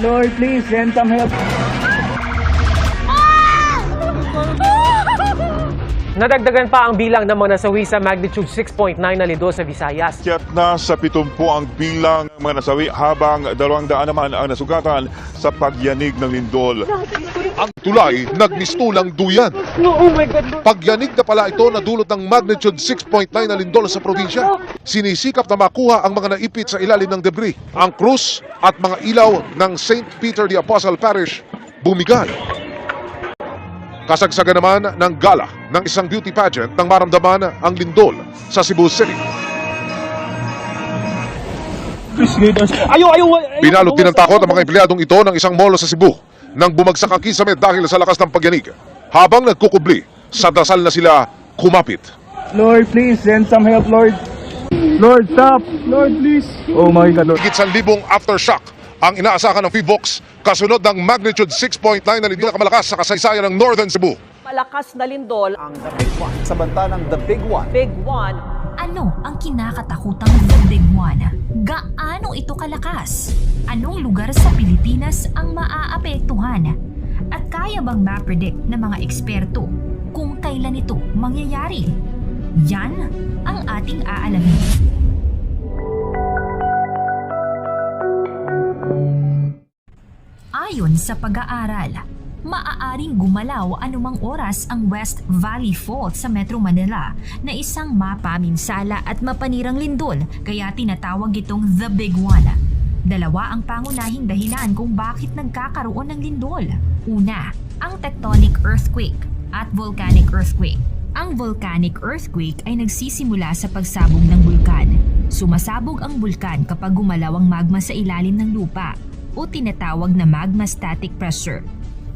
Lord, please send some help. Nadagdagan pa ang bilang ng mga nasawi sa magnitude 6.9 na lindol sa Visayas. Kiyat na sa 70 ang bilang ng mga nasawi habang 200 naman ang nasugatan sa pagyanig ng lindol. Ang tulay nagmistulang duyan. Pagyanig na pala ito na dulot ng magnitude 6.9 na lindol sa probinsya. Sinisikap na makuha ang mga naipit sa ilalim ng debris. Ang krus at mga ilaw ng St. Peter the Apostle Parish bumigay. Kasagsagan naman ng gala ng isang beauty pageant nang maramdaman ang lindol sa Cebu City. Ayo, ayo. Binalot din ng takot ang mga empleyadong ito ng isang mall sa Cebu nang bumagsak ang kisame dahil sa lakas ng pagyanig. Habang nagkukubli, sa dasal na sila kumapit. Lord, please send some help, Lord. Lord, stop. Lord, please. Oh my God, Lord. Higit sa libong aftershock ang inaasakan ng PHIVOX kasunod ng magnitude 6.9 na lindol na kamalakas sa kasaysayan ng Northern Cebu. Malakas na lindol ang ang The Big One. Sa banta ng The Big One. Big One. Ano ang kinakatakutang The Big One? Gaano ito kalakas? Anong lugar sa Pilipinas ang maaapektuhan? At kaya bang ma-predict ng mga eksperto kung kailan ito mangyayari? Yan ang ating aalamin. Ayon sa pag-aaral, maaaring gumalaw anumang oras ang West Valley Fault sa Metro Manila na isang mapaminsala at mapanirang lindol kaya tinatawag itong The Big One. Dalawa ang pangunahing dahilan kung bakit nagkakaroon ng lindol. Una, ang tectonic earthquake at volcanic earthquake. Ang volcanic earthquake ay nagsisimula sa pagsabog ng bulkan. Sumasabog ang bulkan kapag gumalaw ang magma sa ilalim ng lupa o tinatawag na magma static pressure.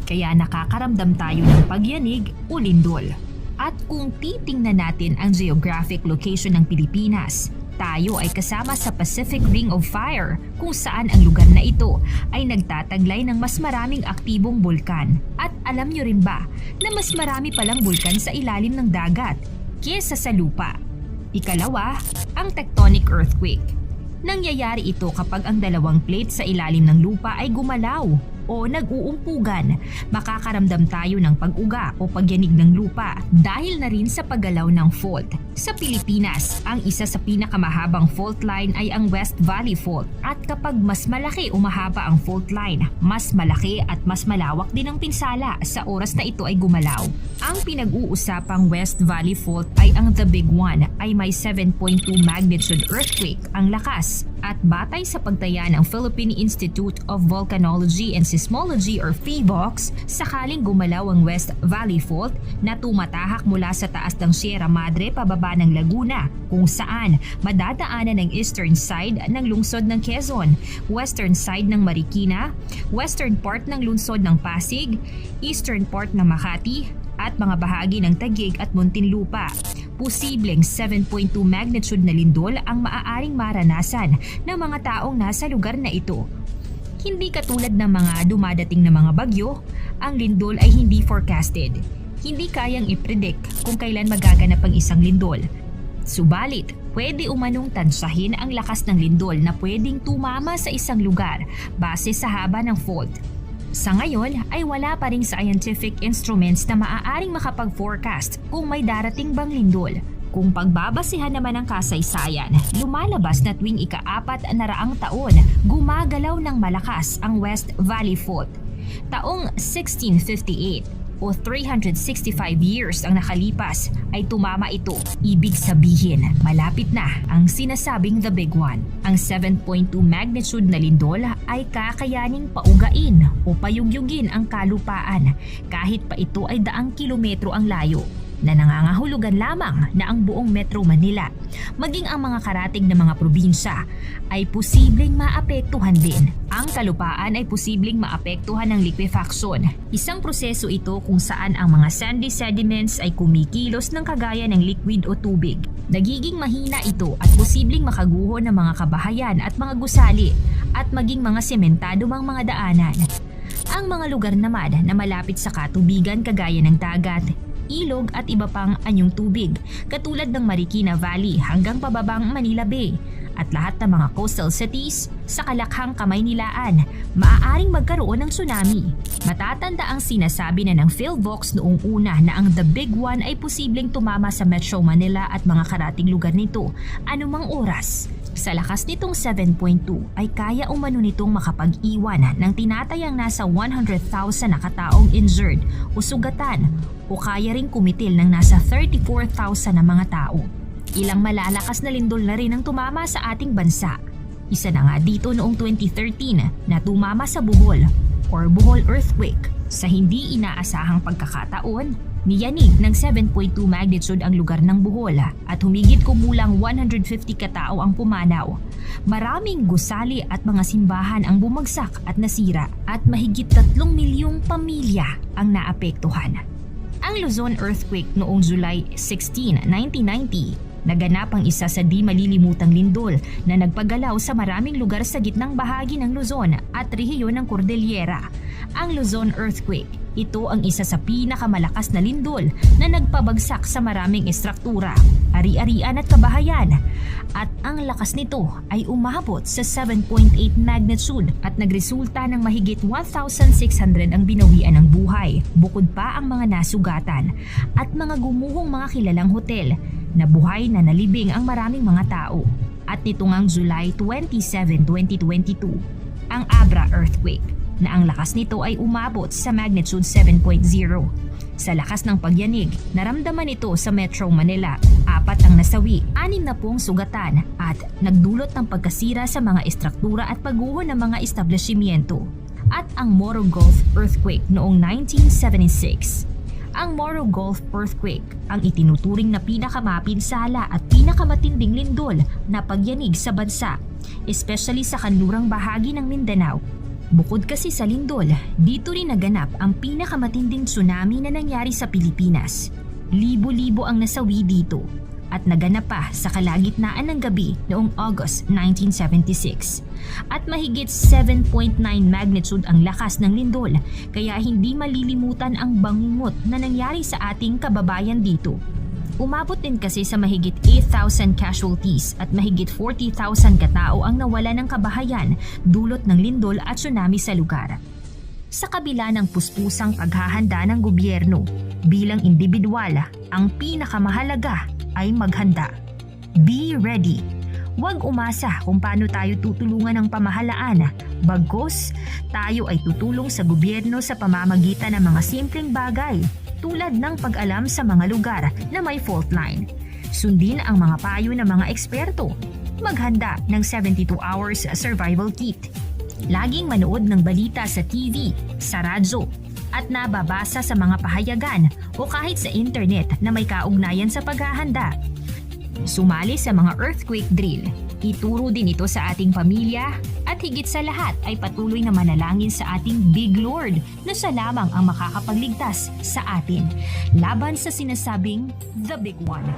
Kaya nakakaramdam tayo ng pagyanig o lindol. At kung titingnan natin ang geographic location ng Pilipinas, tayo ay kasama sa Pacific Ring of Fire kung saan ang lugar na ito ay nagtataglay ng mas maraming aktibong bulkan. At alam nyo rin ba na mas marami palang bulkan sa ilalim ng dagat kesa sa lupa? Ikalawa, ang tectonic earthquake. Nangyayari ito kapag ang dalawang plate sa ilalim ng lupa ay gumalaw o nag-uumpugan. Makakaramdam tayo ng pag-uga o pagyanig ng lupa dahil na rin sa paggalaw ng fault. Sa Pilipinas, ang isa sa pinakamahabang fault line ay ang West Valley Fault at kapag mas malaki o mahaba ang fault line, mas malaki at mas malawak din ang pinsala sa oras na ito ay gumalaw. Ang pinag-uusapang West Valley Fault ay ang The Big One ay may 7.2 magnitude earthquake ang lakas at batay sa pagtaya ng Philippine Institute of Volcanology and Seismology or PHIVOX, sakaling gumalaw ang West Valley Fault na tumatahak mula sa taas ng Sierra Madre pababa ng Laguna kung saan madadaanan ng eastern side ng lungsod ng Quezon, western side ng Marikina, western part ng lungsod ng Pasig, eastern part ng Makati, at mga bahagi ng Taguig at Muntinlupa. Posibleng 7.2 magnitude na lindol ang maaaring maranasan ng mga taong nasa lugar na ito. Hindi katulad ng mga dumadating na mga bagyo, ang lindol ay hindi forecasted. Hindi kayang ipredict kung kailan magaganap ang isang lindol. Subalit, pwede umanong tansahin ang lakas ng lindol na pwedeng tumama sa isang lugar base sa haba ng fault. Sa ngayon ay wala pa ring scientific instruments na maaaring makapag-forecast kung may darating bang lindol. Kung pagbabasihan naman ang kasaysayan, lumalabas na tuwing ika-apat na raang taon, gumagalaw ng malakas ang West Valley Fault. Taong 1658 o 365 years ang nakalipas ay tumama ito. Ibig sabihin, malapit na ang sinasabing The Big One. Ang 7.2 magnitude na lindol ay kakayaning paugain o payugyugin ang kalupaan kahit pa ito ay daang kilometro ang layo na nangangahulugan lamang na ang buong Metro Manila, maging ang mga karating na mga probinsya, ay posibleng maapektuhan din. Ang kalupaan ay posibleng maapektuhan ng liquefaction. Isang proseso ito kung saan ang mga sandy sediments ay kumikilos ng kagaya ng liquid o tubig. Nagiging mahina ito at posibleng makaguho ng mga kabahayan at mga gusali at maging mga sementado mang mga daanan. Ang mga lugar naman na malapit sa katubigan kagaya ng dagat, ilog at iba pang anyong tubig katulad ng Marikina Valley hanggang pababang Manila Bay at lahat ng mga coastal cities sa kalakhang kamay nilaan, maaaring magkaroon ng tsunami. Matatanda ang sinasabi na ng PhilVox noong una na ang The Big One ay posibleng tumama sa Metro Manila at mga karating lugar nito anumang oras. Sa lakas nitong 7.2 ay kaya umano nitong makapag-iwan ng tinatayang nasa 100,000 na kataong injured o sugatan o kaya ring kumitil ng nasa 34,000 na mga tao. Ilang malalakas na lindol na rin ang tumama sa ating bansa. Isa na nga dito noong 2013 na tumama sa Bohol or Bohol Earthquake. Sa hindi inaasahang pagkakataon, niyanig ng 7.2 magnitude ang lugar ng Bohol at humigit kumulang 150 katao ang pumanaw. Maraming gusali at mga simbahan ang bumagsak at nasira at mahigit 3 milyong pamilya ang naapektuhan. Ang Luzon earthquake noong July 16, 1990 Naganap ang isa sa di malilimutang lindol na nagpagalaw sa maraming lugar sa gitnang bahagi ng Luzon at rehiyon ng Cordillera. Ang Luzon earthquake, ito ang isa sa pinakamalakas na lindol na nagpabagsak sa maraming estruktura, ari-arian at kabahayan. At ang lakas nito ay umabot sa 7.8 magnitude at nagresulta ng mahigit 1,600 ang binawian ng buhay, bukod pa ang mga nasugatan at mga gumuhong mga kilalang hotel na buhay na nalibing ang maraming mga tao. At nito ngang July 27, 2022, ang Abra earthquake na ang lakas nito ay umabot sa magnitude 7.0. Sa lakas ng pagyanig, naramdaman ito sa Metro Manila. Apat ang nasawi, anim na pong sugatan at nagdulot ng pagkasira sa mga estruktura at pagguho ng mga establishmento. At ang Moro Gulf earthquake noong 1976 ang Moro Gulf earthquake ang itinuturing na pinakamapinsala at pinakamatinding lindol na pagyanig sa bansa, especially sa kanlurang bahagi ng Mindanao. Bukod kasi sa lindol, dito rin naganap ang pinakamatinding tsunami na nangyari sa Pilipinas. Libo-libo ang nasawi dito at naganap pa sa kalagitnaan ng gabi noong August 1976. At mahigit 7.9 magnitude ang lakas ng lindol kaya hindi malilimutan ang bangungot na nangyari sa ating kababayan dito. Umabot din kasi sa mahigit 8,000 casualties at mahigit 40,000 katao ang nawala ng kabahayan dulot ng lindol at tsunami sa lugar. Sa kabila ng puspusang paghahanda ng gobyerno, bilang individual, ang pinakamahalaga ay maghanda. Be ready. Huwag umasa kung paano tayo tutulungan ng pamahalaan. Bagkos, tayo ay tutulong sa gobyerno sa pamamagitan ng mga simpleng bagay tulad ng pag-alam sa mga lugar na may fault line. Sundin ang mga payo ng mga eksperto. Maghanda ng 72 hours survival kit. Laging manood ng balita sa TV, sa radyo, at nababasa sa mga pahayagan o kahit sa internet na may kaugnayan sa paghahanda. Sumali sa mga earthquake drill. Ituro din ito sa ating pamilya at higit sa lahat ay patuloy na manalangin sa ating Big Lord na siya lamang ang makakapagligtas sa atin laban sa sinasabing The Big One.